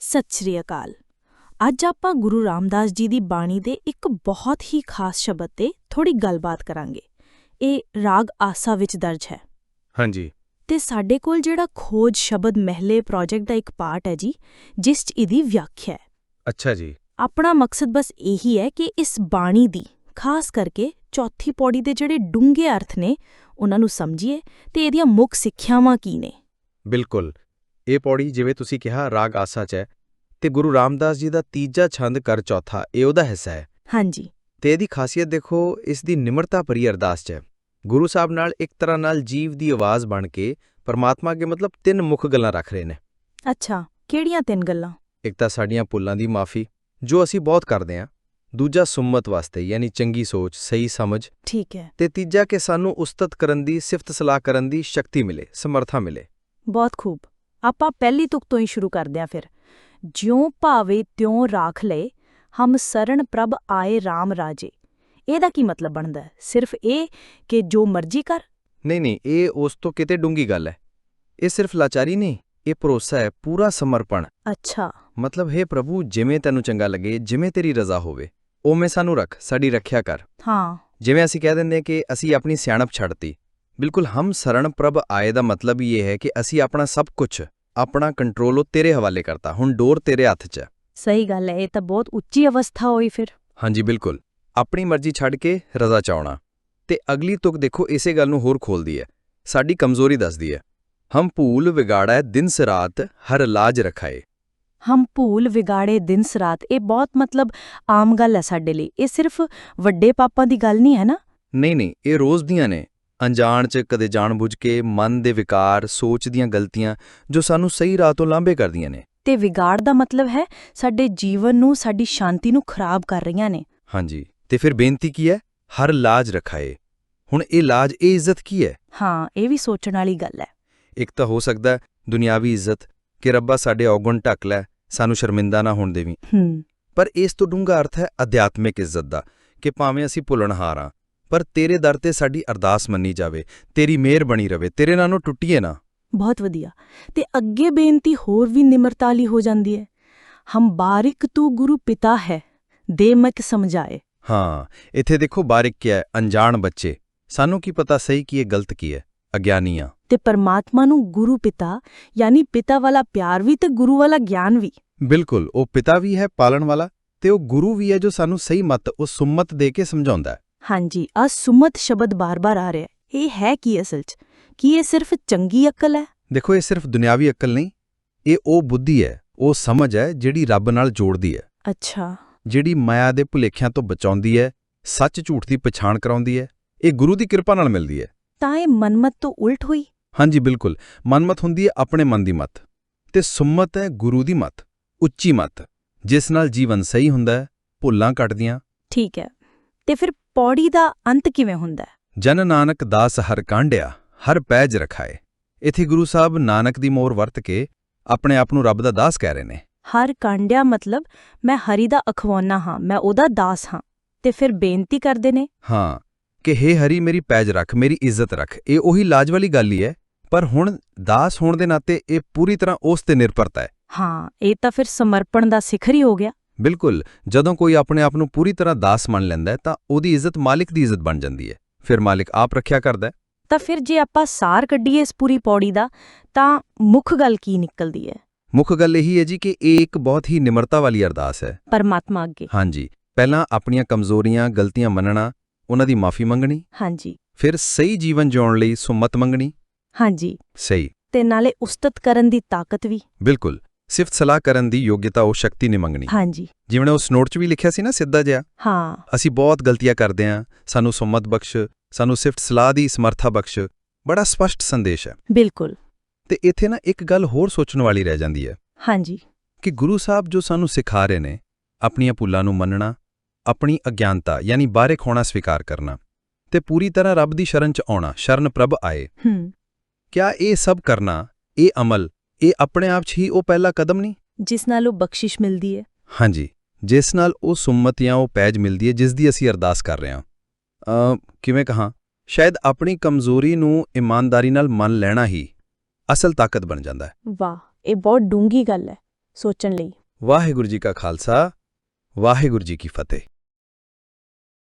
ਸਤਿ ਸ਼੍ਰੀ ਅਕਾਲ। ਅੱਜ ਆਪਾਂ ਗੁਰੂ ਰਾਮਦਾਸ ਜੀ ਦੀ ਬਾਣੀ ਦੇ ਇੱਕ ਬਹੁਤ ਹੀ ਖਾਸ ਸ਼ਬਦ ਤੇ ਥੋੜੀ ਗੱਲਬਾਤ ਕਰਾਂਗੇ। ਇਹ ਰਾਗ ਆਸਾ ਵਿੱਚ ਦਰਜ ਹੈ। ਹਾਂਜੀ। ਤੇ ਸਾਡੇ ਕੋਲ ਜਿਹੜਾ ਖੋਜ ਸ਼ਬਦ ਮਹਿਲੇ ਪ੍ਰੋਜੈਕਟ ਦਾ ਇੱਕ ਪਾਰਟ ਹੈ ਜੀ ਜਿਸ 'ਚ ਇਹਦੀ ਵਿਆਖਿਆ ਹੈ। ਅੱਛਾ ਜੀ। ਆਪਣਾ ਮਕਸਦ ਬਸ ਇਹੀ ਹੈ ਕਿ ਇਸ ਬਾਣੀ ਦੀ ਖਾਸ ਕਰਕੇ ਚੌਥੀ ਪੌੜੀ ਦੇ ਜਿਹੜੇ ਡੂੰਘੇ ਅਰਥ ਨੇ ਉਹਨਾਂ ਨੂੰ ਸਮਝੀਏ ਤੇ ਇਹਦੀਆਂ ਮੁੱਖ ਸਿੱਖਿਆਵਾਂ ਕੀ ਨੇ? ਬਿਲਕੁਲ। ਇਹ ਪੌੜੀ ਜਿਵੇਂ ਤੁਸੀਂ ਕਿਹਾ ਰਾਗ ਆਸਾ ਚ ਹੈ ਤੇ ਗੁਰੂ ਰਾਮਦਾਸ ਜੀ ਦਾ ਤੀਜਾ ਛੰਦ ਕਰ ਚੌਥਾ ਇਹ ਉਹਦਾ ਹਿੱਸਾ ਹੈ। ਹਾਂਜੀ। ਤੇ ਇਹਦੀ ਖਾਸੀਅਤ ਦੇਖੋ ਇਸ ਦੀ ਨਿਮਰਤਾ ਭਰੀ ਅਰਦਾਸ ਚ ਹੈ। ਗੁਰੂ ਸਾਹਿਬ ਨਾਲ ਇੱਕ ਤਰ੍ਹਾਂ ਨਾਲ ਜੀਵ ਦੀ ਆਵਾਜ਼ ਬਣ ਕੇ ਪਰਮਾਤਮਾ ਅੱਗੇ ਮਤਲਬ ਤਿੰਨ ਮੁੱਖ ਗੱਲਾਂ ਰੱਖ ਰਹੇ ਨੇ। ਅੱਛਾ ਕਿਹੜੀਆਂ ਤਿੰਨ ਗੱਲਾਂ? ਇੱਕ ਤਾਂ ਸਾਡੀਆਂ ਭੁੱਲਾਂ ਦੀ ਮਾਫੀ ਜੋ ਅਸੀਂ ਬਹੁਤ ਕਰਦੇ ਹਾਂ। ਦੂਜਾ ਸੁਮਤ ਵਾਸਤੇ ਯਾਨੀ ਚੰਗੀ ਸੋਚ ਸਹੀ ਸਮਝ। ਠੀਕ ਹੈ। ਤੇ ਤੀਜਾ ਕਿ ਸਾਨੂੰ ਉਸਤਤ ਕਰਨ ਦੀ ਸਿਫਤ ਸਲਾਹ ਕਰਨ ਦੀ ਸ਼ਕਤੀ ਮਿਲੇ ਸਮਰਥਾ ਮਿਲੇ। ਬਹੁਤ ਖੂਬ। ਆਪਾਂ ਪਹਿਲੀ ਤੁਕ ਤੋਂ ਹੀ ਸ਼ੁਰੂ ਕਰਦੇ ਹਾਂ ਫਿਰ। ਜਿਉ ਭਾਵੇ ਤਿਉ ਰਾਖ ਲਏ ਹਮ ਸਰਣ ਪ੍ਰਭ ਆਏ RAM ਰਾਜੇ। ਇਹਦਾ ਕੀ ਮਤਲਬ ਬਣਦਾ ਹੈ? ਸਿਰਫ ਇਹ ਕਿ ਜੋ ਮਰਜ਼ੀ ਕਰ। ਨਹੀਂ ਨਹੀਂ ਇਹ ਉਸ ਤੋਂ ਕਿਤੇ ਡੂੰਗੀ ਗੱਲ ਹੈ। ਇਹ ਸਿਰਫ ਲਾਚਾਰੀ ਨਹੀਂ ਇਹ ਭਰੋਸਾ ਹੈ ਪੂਰਾ ਸਮਰਪਣ। ਅੱਛਾ। ਮਤਲਬ ਹੈ ਪ੍ਰਭੂ ਜਿਵੇਂ ਤੈਨੂੰ ਚੰਗਾ ਲੱਗੇ ਜਿਵੇਂ ਤੇਰੀ ਰਜ਼ਾ ਹੋਵੇ ਉਵੇਂ ਸਾਨੂੰ ਰੱਖ ਸਾਡੀ ਰੱਖਿਆ ਕਰ। ਹਾਂ। ਜਿਵੇਂ ਅਸੀਂ ਕਹਿ ਦਿੰਦੇ ਕਿ ਅਸੀਂ ਆਪਣੀ ਸਿਆਣਪ ਛੱਡਤੀ। ਬਿਲਕੁਲ ਹਮ ਸਰਣ ਪ੍ਰਭ ਆਏ ਦਾ ਮਤਲਬ ਇਹ ਹੈ ਕਿ ਅਸੀਂ ਆਪਣਾ ਸਭ ਕੁਝ ਆਪਣਾ ਕੰਟਰੋਲ ਉਹ ਤੇਰੇ ਹਵਾਲੇ ਕਰਤਾ। ਹੁਣ ਡੋਰ ਤੇਰੇ ਹੱਥ 'ਚ ਹੈ। ਸਹੀ ਗੱਲ ਹੈ ਇਹ ਤਾਂ ਬਹੁਤ ਉੱਚੀ ਅਵਸਥਾ ਹੋਈ ਫਿਰ। ਹਾਂਜੀ ਬਿਲਕੁਲ। ਆਪਣੀ ਮਰਜ਼ੀ ਛੱਡ ਕੇ ਰਜ਼ਾ ਚਾਉਣਾ। ਤੇ ਅਗਲੀ ਤੁਕ ਦੇਖੋ ਇਸੇ ਗੱਲ ਨੂੰ ਹੋਰ ਖੋਲਦੀ ਹੈ। ਸਾਡੀ ਕਮਜ਼ੋਰੀ ਦੱਸਦੀ ਹੈ। ਹਮ ਭੂਲ ਵਿਗਾੜੈ ਦਿਨ ਸਰਾਤ ਹਰ ਲਾਜ ਰਖਾਏ। ਹਮ ਭੂਲ ਵਿਗਾੜੇ ਦਿਨ ਸਰਾਤ ਇਹ ਬਹੁਤ ਮਤਲਬ ਆਮ ਗੱਲ ਹੈ ਸਾਡੇ ਲਈ। ਇਹ ਸਿਰਫ ਵੱਡੇ ਪਾਪਾਂ ਦੀ ਗੱਲ ਨਹੀਂ ਹੈ ਨਾ? ਨਹੀਂ ਨਹੀਂ ਇਹ ਰੋਜ਼ ਦੀਆਂ ਨੇ। ਅਣਜਾਣ ਚ ਕਦੇ ਜਾਣਬੁੱਝ ਕੇ ਮਨ ਦੇ ਵਿਕਾਰ ਸੋਚ ਦੀਆਂ ਗਲਤੀਆਂ ਜੋ ਸਾਨੂੰ ਸਹੀ ਰਾਹ ਤੋਂ ਲਾਂਭੇ ਕਰਦੀਆਂ ਨੇ। ਤੇ ਵਿਗਾੜ ਦਾ ਮਤਲਬ ਹੈ ਸਾਡੇ ਜੀਵਨ ਨੂੰ ਸਾਡੀ ਸ਼ਾਂਤੀ ਨੂੰ ਖਰਾਬ ਕਰ ਰਹੀਆਂ ਨੇ। ਹਾਂਜੀ ਤੇ ਫਿਰ ਬੇਨਤੀ ਕੀ ਹੈ? ਹਰ ਲਾਜ ਰਖਾਏ। ਹੁਣ ਇਹ ਲਾਜ ਇਹ ਇੱਜ਼ਤ ਕੀ ਹੈ? ਹਾਂ ਇਹ ਵੀ ਸੋਚਣ ਵਾਲੀ ਗੱਲ ਹੈ। ਇੱਕ ਤਾਂ ਹੋ ਸਕਦਾ ਦੁਨਿਆਵੀ ਇੱਜ਼ਤ ਕਿ ਰੱਬਾ ਸਾਡੇ ਔਗਣ ਢੱਕ ਲੈ ਸਾਨੂੰ ਸ਼ਰਮਿੰਦਾ ਨਾ ਹੋਣ ਦੇਵੀਂ। ਹੂੰ। ਪਰ ਇਸ ਤੋਂ ਡੂੰਘਾ ਅਰਥ ਹੈ ਅਧਿਆਤਮਿਕ ਇੱਜ਼ਤ ਦਾ ਕਿ ਭਾਵੇਂ ਅਸੀਂ ਭੁੱਲਣਹਾਰ ਹਾਂ ਪਰ ਤੇਰੇ ਦਰ ਤੇ ਸਾਡੀ ਅਰਦਾਸ ਮੰਨੀ ਜਾਵੇ ਤੇਰੀ ਮਿਹਰ ਬਣੀ ਰਵੇ ਤੇਰੇ ਨਾਲੋਂ ਟੁੱਟੀਏ ਨਾ। ਬਹੁਤ ਵਧੀਆ। ਤੇ ਅੱਗੇ ਬੇਨਤੀ ਹੋਰ ਵੀ ਨਿਮਰਤਾ ਵਾਲੀ ਹੋ ਜਾਂਦੀ ਹੈ। ਹਮ ਬਾਰਿਕ ਤੂ ਗੁਰੂ ਪਿਤਾ ਹੈ ਦੇ ਮਕ ਸਮਝਾਏ। ਹਾਂ ਇੱਥੇ ਦੇਖੋ ਬਾਰਿਕ ਕਿਆ ਹੈ ਅਣਜਾਣ ਬੱਚੇ। ਸਾਨੂੰ ਕੀ ਪਤਾ ਸਹੀ ਕੀ ਹੈ ਗਲਤ ਕੀ ਹੈ ਅਗਿਆਨੀ ਆ ਤੇ ਪਰਮਾਤਮਾ ਨੂੰ ਗੁਰੂ ਪਿਤਾ ਯਾਨੀ ਪਿਤਾ ਵਾਲਾ ਪਿਆਰ ਵੀ ਤੇ ਗੁਰੂ ਵਾਲਾ ਗਿਆਨ ਵੀ। ਬਿਲਕੁਲ ਉਹ ਪਿਤਾ ਵੀ ਹੈ ਪਾਲਣ ਵਾਲਾ ਤੇ ਉਹ ਗੁਰੂ ਵੀ ਹੈ ਜੋ ਸਾਨੂੰ ਸਹੀ ਮਤ ਉਹ ਸੁਮਤ ਦੇ ਕੇ ਸਮਝਾਉਂਦਾ ਹੈ। ਹਾਂਜੀ ਆ ਸੁਮਤ ਸ਼ਬਦ ਬਾਰ-ਬਾਰ ਆ ਰਿਹਾ ਹੈ। ਇਹ ਹੈ ਕੀ ਅਸਲ 'ਚ? ਕੀ ਇਹ ਸਿਰਫ ਚੰਗੀ ਅਕਲ ਹੈ? ਦੇਖੋ ਇਹ ਸਿਰਫ ਦੁਨਿਆਵੀ ਅਕਲ ਨਹੀਂ। ਇਹ ਉਹ ਬੁੱਧੀ ਹੈ ਉਹ ਸਮਝ ਹੈ ਜਿਹੜੀ ਰੱਬ ਨਾਲ ਜੋੜਦੀ ਹੈ। ਅੱਛਾ। ਜਿਹੜੀ ਮਾਇਆ ਦੇ ਭੁਲੇਖਿਆਂ ਤੋਂ ਬਚਾਉਂਦੀ ਹੈ ਸੱਚ ਝੂਠ ਦੀ ਪਛਾਣ ਕਰਾਉਂਦੀ ਹੈ ਇਹ ਗੁਰੂ ਦੀ ਕਿਰਪਾ ਨਾਲ ਮਿਲਦੀ ਹੈ। ਤਾਂ ਇਹ ਮਨਮਤ ਤੋਂ ਉਲਟ ਹੋਈ? ਹਾਂਜੀ ਬਿਲਕੁਲ। ਮਨਮਤ ਹੁੰਦੀ ਹੈ ਆਪਣੇ ਮਨ ਦੀ ਮਤ। ਤੇ ਸੁਮਤ ਹੈ ਗੁਰੂ ਦੀ ਮਤ ਉੱਚੀ ਮਤ ਜਿਸ ਨਾਲ ਜੀਵਨ ਸਹੀ ਹੁੰਦਾ ਹੈ ਭੁੱਲਾਂ ਕੱਟਦੀਆਂ। ਠੀਕ ਹੈ। ਤੇ ਫਿਰ ਪੌੜੀ ਦਾ ਅੰਤ ਕਿਵੇਂ ਹੁੰਦਾ ਹੈ? ਜਨ ਨਾਨਕ ਦਾਸ ਹਰ ਕਾਂਡਿਆ ਹਰ ਪੈਜ ਰਖਾਏ। ਇਥੇ ਗੁਰੂ ਸਾਹਿਬ ਨਾਨਕ ਦੀ ਮੋਹਰ ਵਰਤ ਕੇ ਆਪਣੇ ਆਪ ਨੂੰ ਰੱਬ ਦਾ ਦਾਸ ਕਹਿ ਰਹੇ ਨੇ। ਹਰ ਕਾਂਡਿਆ ਮਤਲਬ ਮੈਂ ਹਰੀ ਦਾ ਅਖਵਾਨਾ ਹਾਂ ਮੈਂ ਉਹਦਾ ਦਾਸ ਹਾਂ। ਤੇ ਫਿਰ ਬੇਨਤੀ ਕਰਦੇ ਨੇ? ਹਾਂ ਕਿ ਹੇ ਹਰੀ ਮੇਰੀ ਪੈਜ ਰੱਖ ਮੇਰੀ ਇੱਜ਼ਤ ਰੱਖ ਇਹ ਉਹੀ ਲਾਜ ਵਾਲੀ ਗੱਲ ਹੀ ਹੈ। ਪਰ ਹੁਣ ਦਾਸ ਹੋਣ ਦੇ ਨਾਤੇ ਇਹ ਪੂਰੀ ਤਰ੍ਹਾਂ ਉਸ ਤੇ ਨਿਰਭਰਤਾ ਹੈ। ਹਾਂ ਇਹ ਤਾਂ ਫਿਰ ਸਮਰਪਣ ਦਾ ਸਿਖਰ ਹੀ ਹੋ ਗਿਆ। ਬਿਲਕੁਲ ਜਦੋਂ ਕੋਈ ਆਪਣੇ ਆਪ ਨੂੰ ਪੂਰੀ ਤਰ੍ਹਾਂ ਦਾਸ ਮੰਨ ਲੈਂਦਾ ਹੈ ਤਾਂ ਉਹਦੀ ਇੱਜ਼ਤ ਮਾਲਿਕ ਦੀ ਇੱਜ਼ਤ ਬਣ ਜਾਂਦੀ ਹੈ। ਫਿਰ ਮਾਲਿਕ ਆਪ ਰੱਖਿਆ ਕਰਦਾ ਹੈ। ਤਾਂ ਫਿਰ ਜੇ ਆਪਾਂ ਸਾਰ ਕੱਢੀਏ ਇਸ ਪੂਰੀ ਪੌੜੀ ਦਾ ਤਾਂ ਮੁੱਖ ਗੱਲ ਕੀ ਨਿਕਲਦੀ ਹੈ? ਮੁੱਖ ਗੱਲ ਇਹੀ ਹੈ ਜੀ ਕਿ ਇਹ ਇੱਕ ਬਹੁਤ ਹੀ ਨਿਮਰਤਾ ਵਾਲੀ ਅਰਦਾਸ ਹੈ। ਪਰਮਾਤਮਾ ਅੱਗੇ। ਹਾਂਜੀ ਪਹਿਲਾਂ ਆਪਣੀਆਂ ਕਮਜ਼ੋਰੀਆਂ ਗਲਤੀਆਂ ਮੰਨਣਾ ਉਹਨਾਂ ਦੀ ਮਾਫੀ ਮੰਗਣੀ। ਹਾਂਜੀ। ਫਿਰ ਸਹੀ ਜੀਵਨ ਜਿਉਣ ਲਈ ਸੁਮਤ ਮੰਗਣੀ। ਹਾਂਜੀ। ਸਹੀ। ਤੇ ਨਾਲੇ ਉਸਤਤ ਕਰਨ ਦੀ ਤਾਕਤ ਵੀ। ਬਿਲਕੁਲ। ਸਿਫਤ ਸਲਾਹ ਕਰਨ ਦੀ ਯੋਗਤਾ ਉਹ ਸ਼ਕਤੀ ਨੇ ਮੰਗਣੀ ਹਾਂਜੀ। ਜਿਵੇਂ ਉਸ ਨੋਟ 'ਚ ਵੀ ਲਿਖਿਆ ਸੀ ਨਾ ਸਿੱਧਾ ਜਿਹਾ? ਹਾਂ। ਅਸੀਂ ਬਹੁਤ ਗਲਤੀਆਂ ਕਰਦੇ ਹਾਂ ਸਾਨੂੰ ਸੁਮਤ ਬਖਸ਼ ਸਾਨੂੰ ਸਿਫਤ ਸਲਾਹ ਦੀ ਸਮਰੱਥਾ ਬਖਸ਼ ਬੜਾ ਸਪਸ਼ਟ ਸੰਦੇਸ਼ ਹੈ। ਬਿਲਕੁਲ। ਤੇ ਇੱਥੇ ਨਾ ਇੱਕ ਗੱਲ ਹੋਰ ਸੋਚਣ ਵਾਲੀ ਰਹਿ ਜਾਂਦੀ ਹੈ। ਹਾਂਜੀ। ਕਿ ਗੁਰੂ ਸਾਹਿਬ ਜੋ ਸਾਨੂੰ ਸਿਖਾ ਰਹੇ ਨੇ ਆਪਣੀਆਂ ਭੁੱਲਾਂ ਨੂੰ ਮੰਨਣਾ ਆਪਣੀ ਅਗਿਆਨਤਾ ਯਾਨੀ ਬਾਰੇ ਖੋਣਾ ਸਵੀਕਾਰ ਕਰਨਾ ਤੇ ਪੂਰੀ ਤਰ੍ਹਾਂ ਰੱਬ ਦੀ ਸ਼ਰਨ 'ਚ ਆਉਣਾ ਸ਼ਰਨ ਪ੍ਰਭ ਆਏ। ਹੂੰ। ਕਿਆ ਇਹ ਸਭ ਕਰਨਾ ਇਹ ਅਮਲ ਇਹ ਆਪਣੇ ਆਪ 'ਚ ਹੀ ਉਹ ਪਹਿਲਾ ਕਦਮ ਨਹੀਂ? ਜਿਸ ਨਾਲ ਉਹ ਬਖਸ਼ਿਸ਼ ਮਿਲਦੀ ਹੈ। ਹਾਂਜੀ ਜਿਸ ਨਾਲ ਉਹ ਸੁਮਤ ਜਾਂ ਉਹ ਪੈਜ ਮਿਲਦੀ ਹੈ ਜਿਸ ਦੀ ਅਸੀਂ ਅਰਦਾਸ ਕਰ ਰਹੇ ਹਾਂ। ਅ ਕਿਵੇਂ ਕਹਾਂ? ਸ਼ਾਇਦ ਆਪਣੀ ਕਮਜ਼ੋਰੀ ਨੂੰ ਇਮਾਨਦਾਰੀ ਨਾਲ ਮੰਨ ਲੈਣਾ ਹੀ ਅਸਲ ਤਾਕਤ ਬਣ ਜਾਂਦਾ ਹੈ। ਵਾਹ ਇਹ ਬਹੁਤ ਡੂੰਗੀ ਗੱਲ ਹੈ ਸੋਚਣ ਲਈ। ਵਾਹਿਗੁਰੂ ਜੀ ਕਾ ਖਾਲਸਾ ਵਾਹਿਗੁਰੂ ਜੀ ਕੀ ਫਤਿਹ।